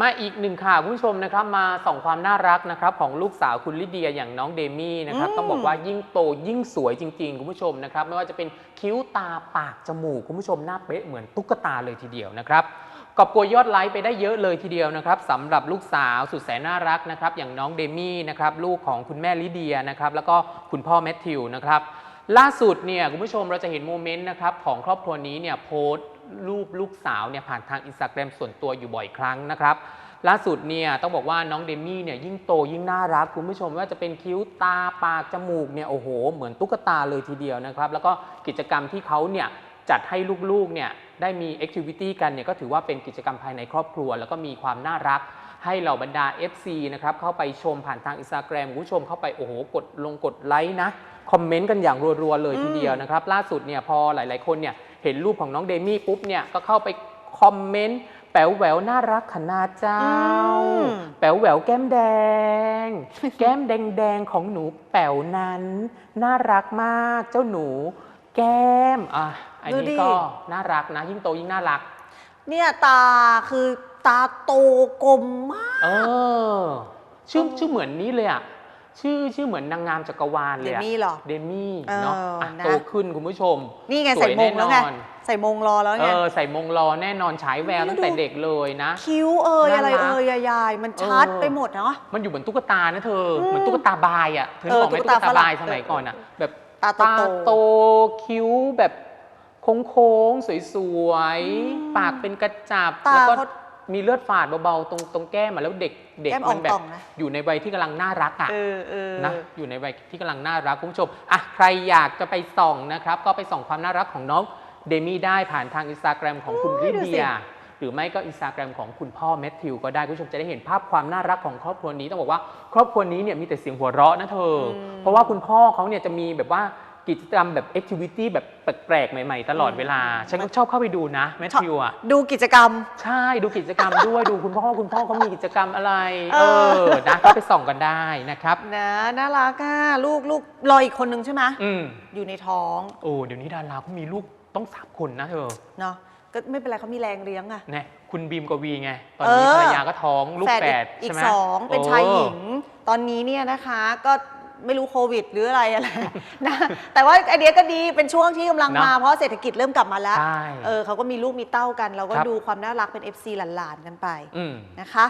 มาอีกหนึ่งข่าวคุณผู้ชมนะครับมาส่องความน่ารักนะครับของลูกสาวคุณลิเดียอย่างน้องเดมี่นะครับอืมต้องบอกว่ายิ่งโตยิ่งสวยจริง ๆ คุณผู้ชมนะครับไม่ว่าจะเป็นคิ้วตาปากจมูกคุณผู้ชมหน้าเป๊ะเหมือนตุ๊กตาเลยทีเดียวนะครับกอบโกยยอดไลค์ไปได้เยอะเลยทีเดียวนะครับสำหรับลูกสาวสุดแสนน่ารักนะครับอย่างน้องเดมี่นะครับลูกของคุณแม่ลิเดียนะครับแล้วก็คุณพ่อแมทธิวนะครับล่าสุดเนี่ยคุณผู้ชมเราจะเห็นโมเมนต์นะครับของครอบครัวนี้เนี่ยโพสต์ รูปลูกสาวเนี่ยผ่านทางอินสตาแกรมส่วนตัวอยู่บ่อยครั้งนะครับ ล่าสุดเนี่ยต้องบอกว่าน้องเดมี่เนี่ยยิ่งโตยิ่งน่ารักคุณผู้ชมว่าจะเป็นคิ้วตาปากจมูกเนี่ยโอ้โห เหมือนตุ๊กตาเลยทีเดียวนะครับ แล้วก็กิจกรรมที่เขาเนี่ยจัดให้ลูกๆเนี่ยได้มีแอคทิวิตี้กันเนี่ยก็ถือว่าเป็นกิจกรรมภายในครอบครัว แล้วก็มีความน่ารักให้เหล่าบรรดา FC นะครับเข้าไปชมผ่านทางอินสตาแกรมคุณผู้ชมเข้าไปโอ้โหกดลงกดไลค์นะ คอมเมนต์กันอย่างรัวๆเลยทีเดียวนะครับ ล่าสุดเนี่ยพอหลายๆคนเนี่ย เห็นรูปของน้องเดมี่ปุ๊บเนี่ยก็เข้าไปคอมเมนต์แป๋วแหววน่ารักขนาดเจ้าอืมแป๋วแหววแก้มแดง แก้มแดงๆของหนูแป๋วนั้น น่ารักมากเจ้าหนู แก้มอะอันดูดินี้ก็น่ารักนะ ยิ่งโตยิ่งน่ารัก เนี่ยตาคือตาโตกลมมาก เออชื่อเออชื่อเหมือนนี้เลยอะ ชื่อชื่อเหมือนนางงามจักรวาลเลยอะเดมี่เหรอเดมี่เออเนาะอะนะโตขึ้นคุณผู้ชม นี่ไงสวยใส่มงแล้วไงแน่นอนใส่มงรอแล้วเอไงอใส่มงรอแน่นอนฉายแววแล้วตั้งแต่ดูเด็กเลยนะ คิ้วเอ่ยน่ารักอะไรเอ่ยยายๆมันชัดเออไปหมดเนาะมันอยู่เหมือนตุ๊กตานะเธออืมเหมือนตุ๊กตาบายอะเธอเออบอกไหมตุ๊ตุ๊กกตาตาบายฝรั่งสมัยก่อนอะแบบตาโตตาๆโตคิ้วแบบโค้งๆสวยอืมๆปากเป็นกระจับตาแล้วก็เขา มีเลือดฝาดเบาๆตรงตรงแก้มอะแล้วเด็กเด็กแก้มมันแบบอ่องๆนะ อยู่ในวัยที่กำลังน่ารักอะ เออเออ นะอยู่ในวัยที่กำลังน่ารักคุณผู้ชมอะใครอยากจะไปส่องนะครับ ก็ไปส่องความน่ารักของน้องเดมี่ได้ผ่านทางอินสตาแกรมของคุณโอ้ลิยดูเดีสิยหรือไม่ก็อินสตาแกรมของคุณพ่อแมทธิวก็ได้คุณผู้ชมจะได้เห็นภาพความน่ารักของครอบครัวนี้ต้องบอกว่า ครอบครัวนี้เนี่ยมีแต่เสียงหัวเราะนะเธออม เพราะว่าคุณพ่อเขาเนี่ยจะมีแบบว่า กิจกรรมแบบแอคทิวิตี้แบบแปลกๆ ใหม่ๆ ตลอดเวลา ฉันก็ชอบเข้าไปดูนะแมทธิวอะดูกิจกรรม ใช่ดูกิจกรรมด้วย ดูคุณพ่อคุณพ่อเขามีกิจกรรมอะไรเอเอออนะก็ไปส่องกันได้นะครับนะน่ารักอะลูกลูกรออีกคนนึงใช่ไหมอืมอยู่ในท้องโอ้เดี๋ยวนี้ดาราเขามีลูกต้องสามคนนะเธอเนาะก็ไม่เป็นไรเขามีแรงเลี้ยงอะเนี่ยคุณบีมกวีไง ตอนนี้เออภรรยาก็ท้องลูกแฝดอีใช่กไหมสองเป็นโอ้ชายหญิง ตอนนี้เนี่ยนะคะก็ ไม่รู้โควิด หรืออะไรอะไรนะแต่ว่าไอเดียก็ดีเป็นช่วงที่กำลังเนอะมาเพราะเศรษฐกิจเริ่มกลับมาแล้วใช่เออเขาก็มีลูกมีเต้ากัน เราก็ครับดูความน่ารักเป็น FC หลานๆกันไปอืมนะคะ